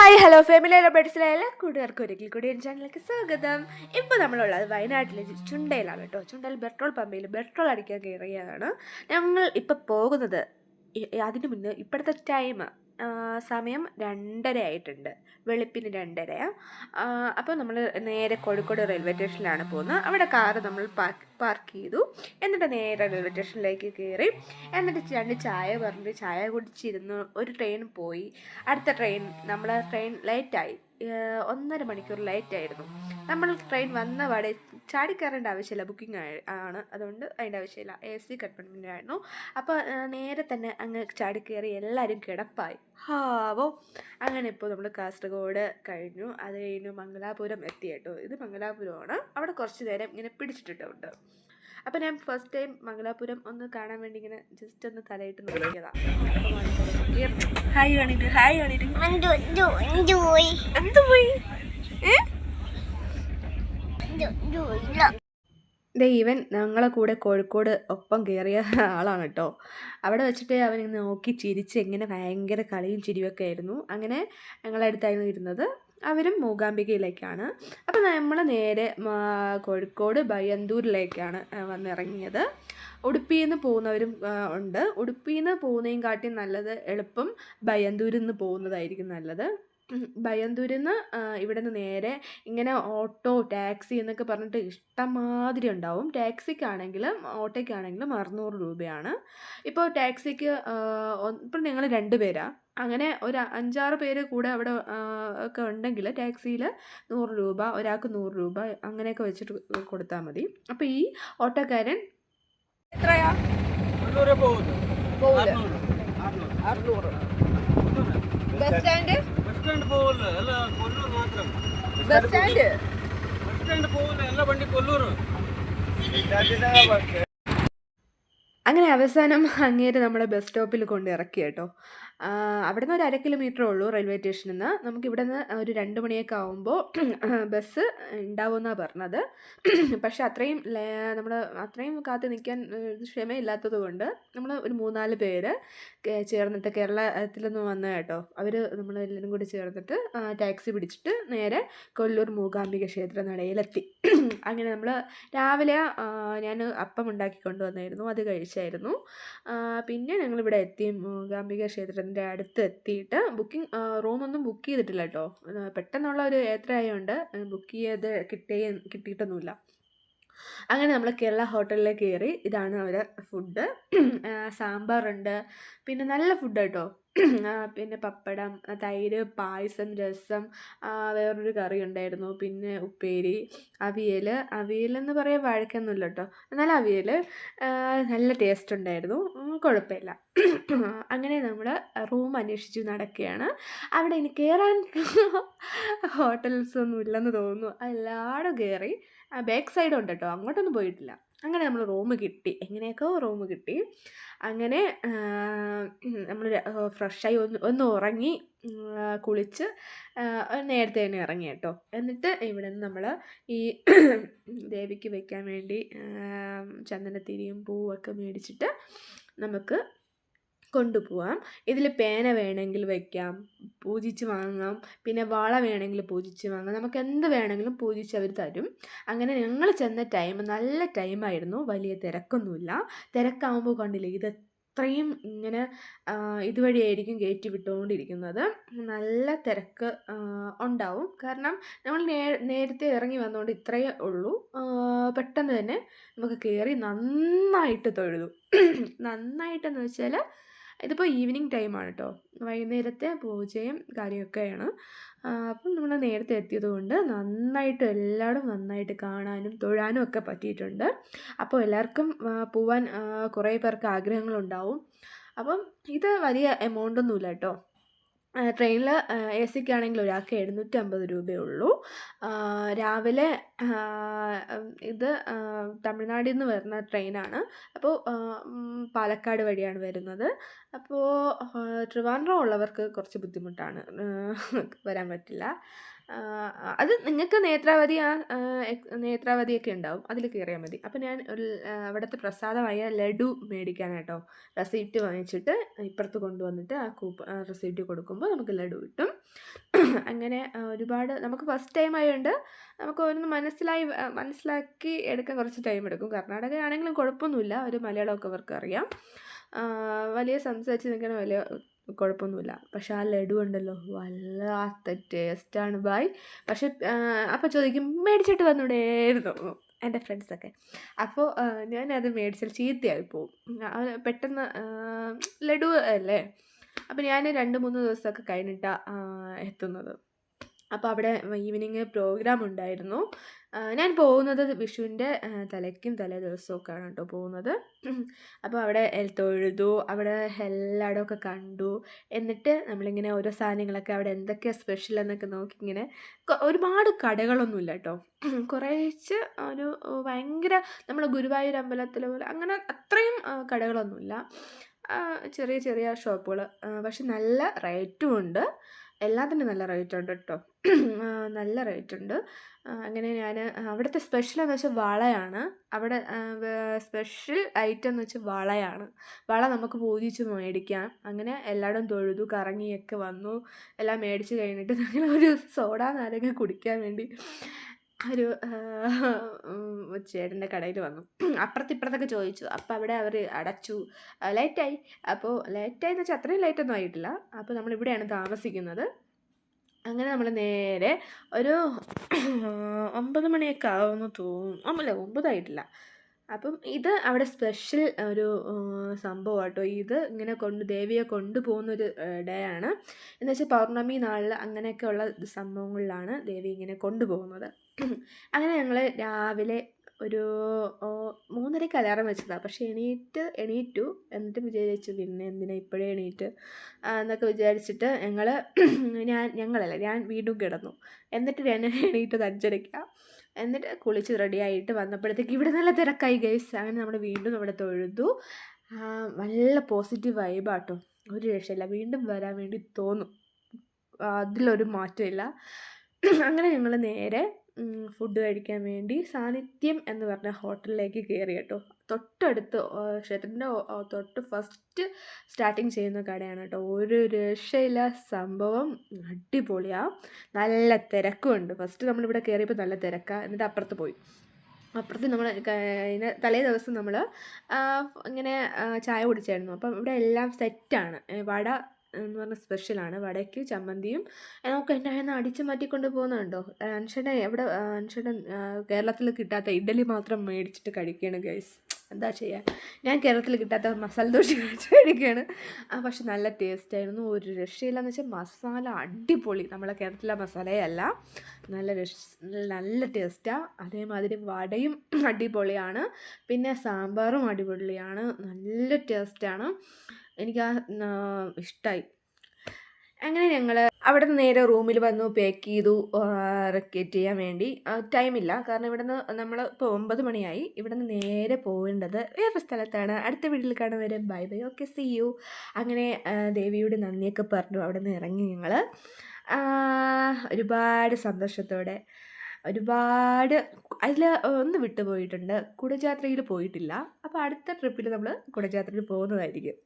Hi hello family ബെഡ്സിലെ എല്ലാ കൂട്ടുകാർക്കും ഒരിക്കൽ കൂടി എന്റെ ചാനലിലേക്ക് സ്വാഗതം. ഇപ്പോൾ നമ്മളുള്ളത് വയനാട്ടിലെ ചുണ്ടയിലാണ് കേട്ടോ. ചുണ്ടയിൽ പെട്രോൾ പമ്പിൽ പെട്രോൾ അടിക്കാൻ കയറിയതാണ്. ഞങ്ങൾ ഇപ്പോൾ പോകുന്നത് അതിന് മുന്നേ ഇപ്പോഴത്തെ ടൈം സമയം രണ്ടര ആയിട്ടുണ്ട്. വെളുപ്പിന് രണ്ടര. അപ്പോൾ നമ്മൾ നേരെ കോഴിക്കോട് റെയിൽവേ സ്റ്റേഷനിലാണ് പോകുന്നത്. അവിടെ കാറ് നമ്മൾ പാർക്ക് പാർക്ക് ചെയ്തു. എന്നിട്ട് നേരെ റെയിൽവേ സ്റ്റേഷനിലേക്ക് കയറി. എന്നിട്ട് രണ്ട് ചായ പറഞ്ഞ് ചായ കുടിച്ചിരുന്നു ഒരു ട്രെയിൻ പോയി. അടുത്ത ട്രെയിൻ നമ്മൾ ട്രെയിൻ ലേറ്റായി ഒന്നര മണിക്കൂർ ലേറ്റ് ആയിരുന്നു. നമ്മൾ ട്രെയിൻ വന്ന പാടെ ചാടി കയറേണ്ട ആവശ്യമില്ല ബുക്കിംഗ് ആണ്. അതുകൊണ്ട് അതിന്റെ ആവശ്യമില്ല. എ സി കൺഫർമെന്റ് ആയിരുന്നു. അപ്പോൾ നേരെ തന്നെ അങ്ങ് ചാടിക്കയറി കയറി എല്ലാവരും കിടപ്പായി. ഹാവോ അങ്ങനെ ഇപ്പോൾ നമ്മൾ കാസർഗോഡ് കഴിഞ്ഞു. അത് കഴിഞ്ഞു മംഗലാപുരം എത്തി കേട്ടോ. ഇത് മംഗലാപുരമാണ്. അവിടെ കുറച്ച് നേരം ഇങ്ങനെ പിടിച്ചിട്ടിട്ടുണ്ട് അപ്പോൾ ഞാൻ ഫസ്റ്റ് ടൈം മംഗലാപുരം ഒന്ന് കാണാൻ വേണ്ടി ഇങ്ങനെ ജസ്റ്റ് ഒന്ന് തലയിട്ട് നോക്കിയതാണ് ഹായ് കാണിട്ട് ഹായ് കാണിട്ട് ജോയ് എന്ത് പോയി? ഏ? ദേ ഇവൻ ഞങ്ങളെ കൂടെ കോഴിക്കോട് ഒപ്പം കയറിയ ആളാണ് കേട്ടോ. അവിടെ വെച്ചിട്ട് അവൻ ഇങ്ങനെ നോക്കി ചിരിച്ച് ഇങ്ങനെ ഭയങ്കര കളിയും ചിരിയൊക്കെ ആയിരുന്നു. അങ്ങനെ ഞങ്ങളടുത്തായിരുന്നു ഇരുന്നത്. അവരും മൂകാംബികയിലേക്കാണ്. അപ്പോൾ നമ്മൾ നേരെ കോഴിക്കോട് ബയ്യന്തൂരിലേക്കാണ് വന്നിറങ്ങിയത്. ഉടുപ്പിയിൽ നിന്ന് പോകുന്നവരും ഉണ്ട്. ഉടുപ്പിയിൽ നിന്ന് പോകുന്നതിനെക്കാട്ടിയും കാട്ടി നല്ലത് എളുപ്പം ബയ്യന്തൂരിൽ നിന്ന് പോകുന്നതായിരിക്കും നല്ലത്. ബയ്യന്തൂരിൽ ഇവിടെ നിന്ന് നേരെ ഇങ്ങനെ ഓട്ടോ ടാക്സി എന്നൊക്കെ പറഞ്ഞിട്ട് ഇഷ്ടംമാതിരി ഉണ്ടാവും. ടാക്സിക്കാണെങ്കിലും ഓട്ടോയ്ക്കാണെങ്കിലും അറുന്നൂറ് രൂപയാണ്. ഇപ്പോൾ ടാക്സിക്ക് ഇപ്പോൾ നിങ്ങൾ രണ്ട് പേരാണ് അങ്ങനെ ഒരു അഞ്ചാറ് പേര് കൂടെ അവിടെ ഒക്കെ ഉണ്ടെങ്കിൽ ടാക്സിയിൽ നൂറ് രൂപ ഒരാൾക്ക് നൂറ് രൂപ അങ്ങനെയൊക്കെ വെച്ചിട്ട് കൊടുത്താൽ മതി. അപ്പോൾ ഈ ഓട്ടോക്കാരൻ എത്രയാ? Bus stand? സ്റ്റാൻഡ് പോവല്ല? അല്ല കൊല്ലൂർ മാത്രം. ബസ് സ്റ്റാൻഡ് ബസ് സ്റ്റാൻഡ് പോവല്ല? എല്ലാ വണ്ടി കൊല്ലൂർ. അങ്ങനെ അവസാനം അങ്ങേര് നമ്മളെ ബസ് സ്റ്റോപ്പിൽ കൊണ്ട് ഇറക്കി കേട്ടോ. അവിടെ നിന്ന് ഒരു അര കിലോമീറ്റർ ഉള്ളൂ റെയിൽവേ സ്റ്റേഷനിൽ നിന്ന് നമുക്ക് ഇവിടെ നിന്ന് ഒരു രണ്ട് മണിയൊക്കെ ആകുമ്പോൾ ബസ് ഉണ്ടാവുമെന്നാണ് പറഞ്ഞത്. പക്ഷേ അത്രയും നമ്മൾ അത്രയും കാത്ത് നിൽക്കാൻ ക്ഷമയില്ലാത്തത് കൊണ്ട് നമ്മൾ ഒരു മൂന്നാൽ പേര് ചേർന്നിട്ട് കേരളത്തിൽ നിന്ന് വന്ന കേട്ടോ. അവർ നമ്മളെല്ലാവരും കൂടി ചേർന്നിട്ട് ടാക്സി പിടിച്ചിട്ട് നേരെ കൊല്ലൂർ മൂകാംബിക ക്ഷേത്ര നടയിലെത്തി. അങ്ങനെ നമ്മൾ രാവിലെ ഞാൻ അപ്പം ഉണ്ടാക്കി കൊണ്ടുവന്നായിരുന്നു. അത് കഴിച്ചായിരുന്നു ആ, പിന്നെ ഞങ്ങളിവിടെ എത്തി മൂകാംബിക ക്ഷേത്രത്തിന്റെ അടുത്ത് എത്തിയിട്ട് ബുക്കിംഗ് റൂമൊന്നും ബുക്ക് ചെയ്തിട്ടില്ല കേട്ടോ. പെട്ടെന്നുള്ള ഒരു യാത്ര ആയതുകൊണ്ട് ബുക്ക് ചെയ്ത് കിട്ടിയ കിട്ടിയിട്ടൊന്നുമില്ല. അങ്ങനെ നമ്മൾ കേരള ഹോട്ടലിലേക്ക് കയറി ഇതാണ് അവരുടെ ഫുഡ്. സാമ്പാറുണ്ട് പിന്നെ നല്ല ഫുഡ് കേട്ടോ പിന്നെ പപ്പടം തൈര് പായസം രസം വേറൊരു കറി ഉണ്ടായിരുന്നു. പിന്നെ ഉപ്പേരി അവിയൽ അവിയൽ എന്ന് പറയാൻ വഴക്കൊന്നുമില്ല കേട്ടോ എന്നാൽ അവിയൽ നല്ല ടേസ്റ്റ് ഉണ്ടായിരുന്നു. കുഴപ്പമില്ല. അങ്ങനെ നമ്മൾ റൂം അന്വേഷിച്ച് നടക്കുകയാണ്. അവിടെ ഇനി കയറാൻ ഹോട്ടൽസ് ഒന്നും ഇല്ലെന്ന് തോന്നുന്നു. എല്ലാവരും കയറി ബാക്ക് സൈഡ് ഉണ്ട് കേട്ടോ അങ്ങോട്ടൊന്നും പോയിട്ടില്ല. അങ്ങനെ നമ്മൾ റൂം കിട്ടി. എങ്ങനെയൊക്കെ റൂം കിട്ടി. അങ്ങനെ നമ്മൾ ഫ്രഷായി ഒന്ന് ഒന്ന് ഉറങ്ങി കുളിച്ച് നേരത്തെ തന്നെ ഇറങ്ങി കേട്ടോ. എന്നിട്ട് ഇവിടെ നിന്ന് നമ്മൾ ഈ ദേവിക്ക് വെക്കാൻ വേണ്ടി ചന്ദനത്തിരിയും പൂവൊക്കെ മേടിച്ചിട്ട് നമുക്ക് കൊണ്ടുപോവാം. ഇതിൽ പേന വേണമെങ്കിൽ വയ്ക്കാം പൂജിച്ച് വാങ്ങാം. പിന്നെ വള വേണമെങ്കിൽ പൂജിച്ച് വാങ്ങാം. നമുക്ക് എന്ത് വേണമെങ്കിലും പൂജിച്ച് അവർ തരും. അങ്ങനെ ഞങ്ങൾ ചെന്ന ടൈം നല്ല ടൈമായിരുന്നു വലിയ തിരക്കൊന്നുമില്ല. തിരക്കാവുമ്പോൾ കണ്ടില്ലേ ഇത് അത്രയും ഇങ്ങനെ ഇതുവഴിയായിരിക്കും കയറ്റി വിട്ടുകൊണ്ടിരിക്കുന്നത് നല്ല തിരക്ക് ഉണ്ടാവും. കാരണം നമ്മൾ നേ നേരത്തെ ഇറങ്ങി വന്നുകൊണ്ട് ഇത്രയേ ഉള്ളൂ. പെട്ടെന്ന് തന്നെ നമുക്ക് കയറി നന്നായിട്ട് തൊഴുതു. നന്നായിട്ടെന്ന് വെച്ചാൽ ഇതിപ്പോൾ ഈവനിങ് ടൈമാണ് കേട്ടോ വൈകുന്നേരത്തെ പൂജയും കാര്യമൊക്കെയാണ്. അപ്പം നമ്മൾ നേരത്തെ എത്തിയത് കൊണ്ട് നന്നായിട്ട് എല്ലാവരും നന്നായിട്ട് കാണാനും തൊഴാനും ഒക്കെ പറ്റിയിട്ടുണ്ട്. അപ്പോൾ എല്ലാവർക്കും പോവാൻ കുറേ പേർക്ക് ആഗ്രഹങ്ങളുണ്ടാവും. അപ്പം ഇത് വലിയ എമൗണ്ട് ഒന്നുമില്ല കേട്ടോ ട്രെയിനിൽ എ സിക്ക് ആണെങ്കിൽ ഒരാൾക്ക് എഴുന്നൂറ്റമ്പത് രൂപയേ ഉള്ളൂ രാവിലെ ഇത് തമിഴ്നാട്ടിൽ നിന്ന് വരുന്ന ട്രെയിനാണ്. അപ്പോൾ പാലക്കാട് വഴിയാണ് വരുന്നത്. അപ്പോൾ ട്രിവാൻഡ്രം ഉള്ളവർക്ക് കുറച്ച് ബുദ്ധിമുട്ടാണ്. വരാൻ പറ്റില്ല. അത് നിങ്ങൾക്ക് നേത്രാവതി ആ നേത്രാവതിയൊക്കെ ഉണ്ടാവും. അതിൽ കയറിയാൽ മതി. അപ്പോൾ ഞാൻ ഒരു അവിടുത്തെ പ്രസാദമായ ലഡു മേടിക്കാനായിട്ടോ റെസിപ്റ്റ് വാങ്ങിച്ചിട്ട് ഇപ്പുറത്ത് കൊണ്ടുവന്നിട്ട് ആ കൂപ്പ റെസിപ്റ്റ് കൊടുക്കുമ്പോൾ നമുക്ക് ലഡു കിട്ടും. അങ്ങനെ ഒരുപാട് നമുക്ക് ഫസ്റ്റ് ടൈം ആയതുകൊണ്ട് നമുക്ക് ഒന്ന് മനസ്സിലായി മനസ്സിലാക്കി എടുക്കാൻ കുറച്ച് ടൈം എടുക്കും. കർണാടക ആണെങ്കിലും കുഴപ്പമൊന്നുമില്ല. ഒരു മലയാളമൊക്കെ അവർക്ക് അറിയാം വലിയ സംസാരിച്ച് നിൽക്കുന്ന വലിയ കുഴപ്പമൊന്നുമില്ല. പക്ഷെ ആ ലഡു ഉണ്ടല്ലോ വല്ലാത്ത ടേസ്റ്റാണ് ബായ് പക്ഷെ അപ്പോൾ ചോദിക്കും മേടിച്ചിട്ട് വന്നൂടേന്ന്. എന്റെ ഫ്രണ്ട്സൊക്കെ. അപ്പോൾ ഞാനത് മേടിച്ചാൽ ചീത്തയായി പോവും പെട്ടെന്ന് ലഡു അല്ലേ? അപ്പോൾ ഞാൻ രണ്ട് മൂന്ന് ദിവസമൊക്കെ കഴിഞ്ഞിട്ടാണ് എത്തുന്നത്. അപ്പോൾ അവിടെ ഈവനിങ് പ്രോഗ്രാം ഉണ്ടായിരുന്നു. ഞാൻ പോകുന്നത് വിഷുവിന്റെ തലയ്ക്കും തലേ ദിവസമൊക്കെയാണ് കേട്ടോ പോകുന്നത്. അപ്പോൾ അവിടെ തൊഴുതു അവിടെ എല്ലായിടവും ഒക്കെ കണ്ടു. എന്നിട്ട് നമ്മളിങ്ങനെ ഓരോ സാധനങ്ങളൊക്കെ അവിടെ എന്തൊക്കെയാണ് സ്പെഷ്യൽ എന്നൊക്കെ നോക്കി ഇങ്ങനെ ഒരുപാട് കടകളൊന്നുമില്ല കേട്ടോ. കുറേച്ച് ഒരു ഭയങ്കര നമ്മൾ ഗുരുവായൂർ അമ്പലത്തിലെ പോലെ അങ്ങനെ അത്രയും കടകളൊന്നുമില്ല. ചെറിയ ചെറിയ ഷോപ്പുകൾ. പക്ഷെ നല്ല റേറ്റും ഉണ്ട്. എല്ലാത്തിനും നല്ല റേറ്റ് ഉണ്ട് കേട്ടോ. നല്ല റേറ്റ് ഉണ്ട്. അങ്ങനെ ഞാൻ അവിടുത്തെ സ്പെഷ്യൽ എന്ന് വെച്ചാൽ വളയാണ്. അവിടെ സ്പെഷ്യൽ ഐറ്റം എന്ന് വെച്ചാൽ വളയാണ്. വള നമുക്ക് പൂജിച്ച് മേടിക്കാം. അങ്ങനെ എല്ലായിടും തൊഴുതു കറങ്ങിയൊക്കെ വന്നു. എല്ലാം മേടിച്ച് കഴിഞ്ഞിട്ട് ഞങ്ങൾ ഒരു സോഡ നാരങ്ങ കുടിക്കാൻ വേണ്ടി ഒരു ചേട്ടന്റെ കടയിൽ വന്നു. അപ്പുറത്ത് ഇപ്പുറത്തൊക്കെ ചോദിച്ചു. അപ്പോൾ അവിടെ അവർ അടച്ചു. ലേറ്റായി അപ്പോൾ ലേറ്റായി എന്ന് വെച്ചാൽ അത്രയും ലേറ്റൊന്നും ആയിട്ടില്ല. അപ്പോൾ നമ്മളിവിടെയാണ് താമസിക്കുന്നത്. അങ്ങനെ നമ്മൾ നേരെ ഒരു ഒമ്പത് മണിയൊക്കെ ആവുമെന്ന് തോന്നും അല്ല ഒമ്പതായിട്ടില്ല. അപ്പം ഇത് അവിടെ സ്പെഷ്യൽ ഒരു സംഭവം കേട്ടോ ഇത് ഇങ്ങനെ കൊണ്ട് ദേവിയെ കൊണ്ടുപോകുന്നൊരു ഡേ ആണ്. എന്ന് വെച്ചാൽ പൗർണമി നാളിൽ അങ്ങനെയൊക്കെയുള്ള സംഭവങ്ങളിലാണ് ദേവി ഇങ്ങനെ കൊണ്ടുപോകുന്നത് അങ്ങനെ ഞങ്ങൾ രാവിലെ ഒരു മൂന്നരയ്ക്ക് അലാറം വെച്ചതാണ് പക്ഷേ എണീറ്റ് എണീറ്റു എന്നിട്ട് വിചാരിച്ചു പിന്നെ എന്തിനാ ഇപ്പോഴേ എണീറ്റ്? എന്നൊക്കെ വിചാരിച്ചിട്ട് ഞങ്ങൾ ഞാൻ ഞങ്ങളല്ല ഞാൻ വീണ്ടും കിടന്നു. എന്നിട്ട് ഞാൻ എണീറ്റത് അഞ്ചരയ്ക്ക. എന്നിട്ട് കുളിച്ച് റെഡിയായിട്ട് വന്നപ്പോഴത്തേക്ക് ഇവിടെ നല്ല തിരക്കായി ഗൈസ് അങ്ങനെ നമ്മൾ വീണ്ടും അവിടെ തൊഴുതു. നല്ല പോസിറ്റീവ് വൈബാട്ടോ ഒരു രക്ഷയില്ല. വീണ്ടും വരാൻ വേണ്ടി തോന്നും. അതിലൊരു മാറ്റമില്ല. അങ്ങനെ ഞങ്ങൾ നേരെ ഫുഡ് കഴിക്കാൻ വേണ്ടി സാന്നിധ്യം എന്ന് പറഞ്ഞ ഹോട്ടലിലേക്ക് കയറി കേട്ടോ. തൊട്ടടുത്ത് ക്ഷേത്രത്തിന്റെ തൊട്ട് ഫസ്റ്റ് സ്റ്റാർട്ടിങ് ചെയ്യുന്ന കടയാണ് കേട്ടോ. ഒരു രക്ഷയില്ല സംഭവം അടിപൊളിയാണ് നല്ല തിരക്കുമുണ്ട് ഫസ്റ്റ് നമ്മളിവിടെ കയറിയപ്പോൾ നല്ല തിരക്കാണ് എന്നിട്ട് അപ്പുറത്ത് പോയി. അപ്പുറത്ത് നമ്മൾ തലേ ദിവസം നമ്മൾ ഇങ്ങനെ ചായ കുടിച്ചായിരുന്നു. അപ്പം ഇവിടെ എല്ലാം സെറ്റാണ് വട എന്ന് പറഞ്ഞ സ്പെഷ്യലാണ് വടയ്ക്ക് ചമ്മന്തിയും നമുക്ക് എന്റെ അടിച്ചു മാറ്റിക്കൊണ്ട് പോകുന്നുണ്ടോ അനുഷയുടെ എവിടെ അനുഷയുടെ കേരളത്തിൽ കിട്ടാത്ത ഇഡ്ഡലി മാത്രം മേടിച്ചിട്ട് കഴിക്കുകയാണ് ഗൈസ് എന്താ ചെയ്യുക ഞാൻ കേരളത്തിൽ കിട്ടാത്ത മസാല ദോശ കഴിച്ച് കഴിക്കുകയാണ്. പക്ഷെ നല്ല ടേസ്റ്റ് ആയിരുന്നു. ഒരു രക്ഷയില്ലെന്ന് വെച്ചാൽ മസാല അടിപൊളി. നമ്മളെ കേരളത്തിലെ മസാലയല്ല. നല്ല രക്ഷ നല്ല ടേസ്റ്റാണ് അതേമാതിരി വടയും അടിപൊളിയാണ്. പിന്നെ സാമ്പാറും അടിപൊളിയാണ്. നല്ല ടേസ്റ്റാണ് എനിക്ക് ആ ഇഷ്ടമായി അങ്ങനെ ഞങ്ങൾ അവിടെ നിന്ന് നേരെ റൂമിൽ വന്നു പാക്ക് ചെയ്തു റെക്കറ്റ് ചെയ്യാൻ വേണ്ടി. ടൈമില്ല കാരണം ഇവിടെ നിന്ന് നമ്മൾ ഇപ്പോൾ ഒമ്പത് മണിയായി. ഇവിടെ നിന്ന് നേരെ പോകേണ്ടത് വേറെ സ്ഥലത്താണ്. അടുത്ത വീട്ടിൽ കാണാൻ വരെ bye bye okay see you അങ്ങനെ ദേവിയുടെ നന്ദിയൊക്കെ പറഞ്ഞു അവിടെ നിന്ന് ഇറങ്ങി ഞങ്ങൾ ഒരുപാട് സന്തോഷത്തോടെ ഒരുപാട് അതിൽ ഒന്ന് വിട്ടുപോയിട്ടുണ്ട്. കുടജാത്രയിൽ പോയിട്ടില്ല. അപ്പോൾ അടുത്ത ട്രിപ്പിൽ നമ്മൾ കുടജാത്രയിൽ പോകുന്നതായിരിക്കും.